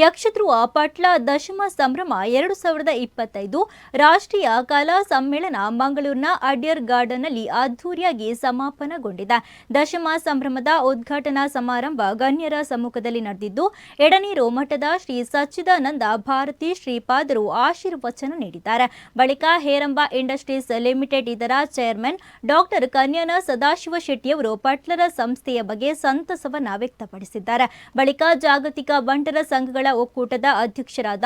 ಯಕ್ಷಧ್ರುವ ಪಟ್ಲ ದಶಮ ಸಂಭ್ರಮ ಎರಡು ಸಾವಿರದ ಇಪ್ಪತ್ತೈದು ರಾಷ್ಟ್ರೀಯ ಕಲಾ ಸಮ್ಮೇಳನ ಮಂಗಳೂರಿನ ಅಡ್ಯರ್ ಗಾರ್ಡನ್ನಲ್ಲಿ ಅದ್ದೂರಿಯಾಗಿ ಸಮಾಪನಗೊಂಡಿದೆ. ದಶಮ ಸಂಭ್ರಮದ ಉದ್ಘಾಟನಾ ಸಮಾರಂಭ ಗಣ್ಯರ ಸಮ್ಮುಖದಲ್ಲಿ ನಡೆದಿದ್ದು, ಎಡನೀರು ಮಠದ ಶ್ರೀ ಸಚ್ಚಿದಾನಂದ ಭಾರತಿ ಶ್ರೀಪಾದರು ಆಶೀರ್ವಚನ ನೀಡಿದ್ದಾರೆ. ಬಳಿಕ ಹೇರಂಬ ಇಂಡಸ್ಟ್ರೀಸ್ ಲಿಮಿಟೆಡ್ ಇದರ ಚೇರ್ಮನ್ ಡಾಕ್ಟರ್ ಕನ್ಯಾನ ಸದಾಶಿವ ಶೆಟ್ಟಿಯವರು ಪಟ್ಲರ ಸಂಸ್ಥೆಯ ಬಗ್ಗೆ ಸಂತಸವನ್ನ ವ್ಯಕ್ತಪಡಿಸಿದ್ದಾರೆ. ಬಳಿಕ ಜಾಗತಿಕ ಬಂಟರ ಸಂಘಗಳ ಒಕ್ಕೂಟದ ಅಧ್ಯಕ್ಷರಾದ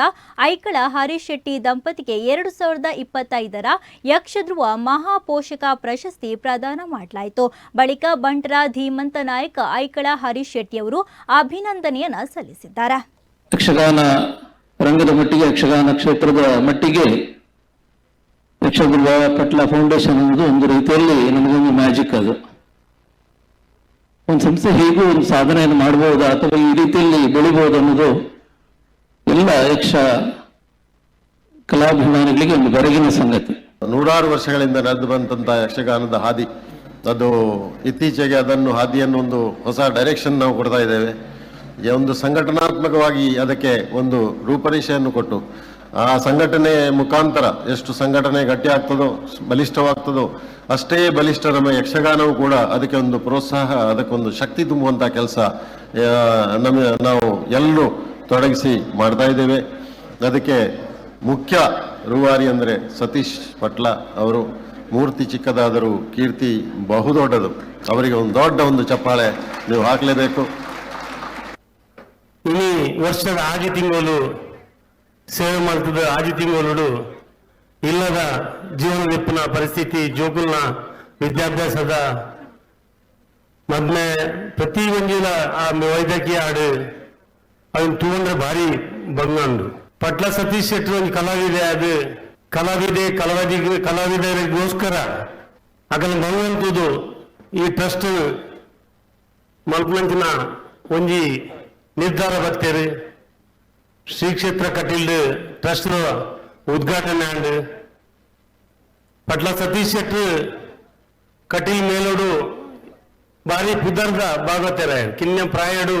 ಐಕಳ ಹರೀಶ್ ಶೆಟ್ಟಿ ದಂಪತಿಗೆ ಎರಡು ಸಾವಿರದ ಇಪ್ಪತ್ತೈದರ ಯಕ್ಷಧ್ರುವ ಮಹಾಪೋಷಕ ಪ್ರಶಸ್ತಿ ಪ್ರದಾನ ಮಾಡಲಾಯಿತು. ಬಳಿಕ ಬಂಟರ ಧೀಮಂತ ನಾಯಕ ಐಕಳ ಹರೀಶ್ ಶೆಟ್ಟಿಯವರು ಅಭಿನಂದನೆಯನ್ನ ಸಲ್ಲಿಸಿದ್ದಾರೆ. ಯಕ್ಷಗಾನ ರಂಗದ ಮಟ್ಟಿಗೆ, ಯಕ್ಷಗಾನ ಕ್ಷೇತ್ರದ ಮಟ್ಟಿಗೆ ಯಕ್ಷಗುರುವ ಪಟ್ಲ ಫೌಂಡೇಶನ್ ಅನ್ನೋದು ಒಂದು ರೀತಿಯಲ್ಲಿ ನಮಗೊಂದು ಮ್ಯಾಜಿಕ್ ಅದು. ಒಂದು ಸಂಸ್ಥೆ ಹೇಗೂ ಒಂದು ಸಾಧನೆಯನ್ನು ಮಾಡಬಹುದಾ ಅಥವಾ ಈ ರೀತಿಯಲ್ಲಿ ಬೆಳಿಬಹುದು ಅನ್ನೋದು ಎಲ್ಲ ಯಕ್ಷ ಕಲಾಭಿಮಾನಿಗಳಿಗೆ ಒಂದು ಬೆರಗಿನ ಸಂಗತಿ. ನೂರಾರು ವರ್ಷಗಳಿಂದ ನಡೆದು ಬಂದಂಥ ಯಕ್ಷಗಾನದ ಹಾದಿ, ಅದು ಇತ್ತೀಚೆಗೆ ಅದನ್ನು ಹಾದಿಯನ್ನು ಒಂದು ಹೊಸ ಡೈರೆಕ್ಷನ್ ನಾವು ಕೊಡ್ತಾ ಇದ್ದೇವೆ. ಒಂದು ಸಂಘಟನಾತ್ಮಕವಾಗಿ ಅದಕ್ಕೆ ಒಂದು ರೂಪರೇಷೆಯನ್ನು ಕೊಟ್ಟು, ಆ ಸಂಘಟನೆ ಮುಖಾಂತರ ಎಷ್ಟು ಸಂಘಟನೆ ಗಟ್ಟಿ ಆಗ್ತದೋ ಬಲಿಷ್ಠವಾಗ್ತದೋ, ಅಷ್ಟೇ ಬಲಿಷ್ಠ ನಮ್ಮ ಯಕ್ಷಗಾನವು ಕೂಡ ಅದಕ್ಕೆ ಒಂದು ಪ್ರೋತ್ಸಾಹ, ಅದಕ್ಕೊಂದು ಶಕ್ತಿ ತುಂಬುವಂತಹ ಕೆಲಸ ನಮ್ಮ ನಾವು ಎಲ್ಲರೂ ತೊಡಗಿಸಿ ಮಾಡ್ತಾ ಇದ್ದೇವೆ. ಅದಕ್ಕೆ ಮುಖ್ಯ ರೂವಾರಿ ಅಂದರೆ ಸತೀಶ್ ಪಟ್ಲ ಅವರು. ಮೂರ್ತಿ ಚಿಕ್ಕದಾದರೂ ಕೀರ್ತಿ ಬಹುದೊಡ್ಡದು. ಅವರಿಗೆ ಒಂದು ದೊಡ್ಡ ಒಂದು ಚಪ್ಪಾಳೆ ನೀವು ಹಾಕಲೇಬೇಕು. ಇಲ್ಲಿ ವರ್ಷದ ಆದಿ ತಿಂಗಳು ಸೇವೆ ಮಾಡ್ತಿದ್ದ ಆದಿ ತಿಂಗಳು ಇಲ್ಲದ ಜೀವನ ನಿಪ್ಪುನ ಪರಿಸ್ಥಿತಿ, ಜೋಕುಲ್ನ ವಿದ್ಯಾಭ್ಯಾಸದ ಮದ್ಮೆ ಪ್ರತಿ ಒಂದಿನ ಆ ವೈದ್ಯಕೀಯ ಹಾಡು ಅದನ್ನ ತಗೊಂಡ್ರೆ ಭಾರಿ ಬಂಗಂಡು ಪಟ್ಲ ಸತೀಶ್ ಶೆಟ್ಟಿ ಒಂದು ಕಲಾವಿದೆ ಅದು. ಕಲಾವಿದೆ ಕಲಾವಿದ ಕಲಾವಿದರಿಗೋಸ್ಕರ ಆಗಲ್ಲ ಭಗವಂತದು ಈ ಟ್ರಸ್ಟ್ ಮಲ್ಪನಂಚಿನ ಒಂಜಿ ನಿರ್ಧಾರ ಬರ್ತೇರಿ. ಶ್ರೀ ಕ್ಷೇತ್ರ ಕಟೀಲ್ ಟ್ರಸ್ಟ್ ಉದ್ಘಾಟನೆ ಆಂಡ್ ಪಟ್ಲ ಸತೀಶ್ ಶೆಟ್ಟಿ ಕಟೀಲ್ ಮೇಲೋಡು ಭಾರಿ ಪುದರ್ದ ಭಾಗವತರ ಕಿನ್ನ ಪ್ರಾಯಡು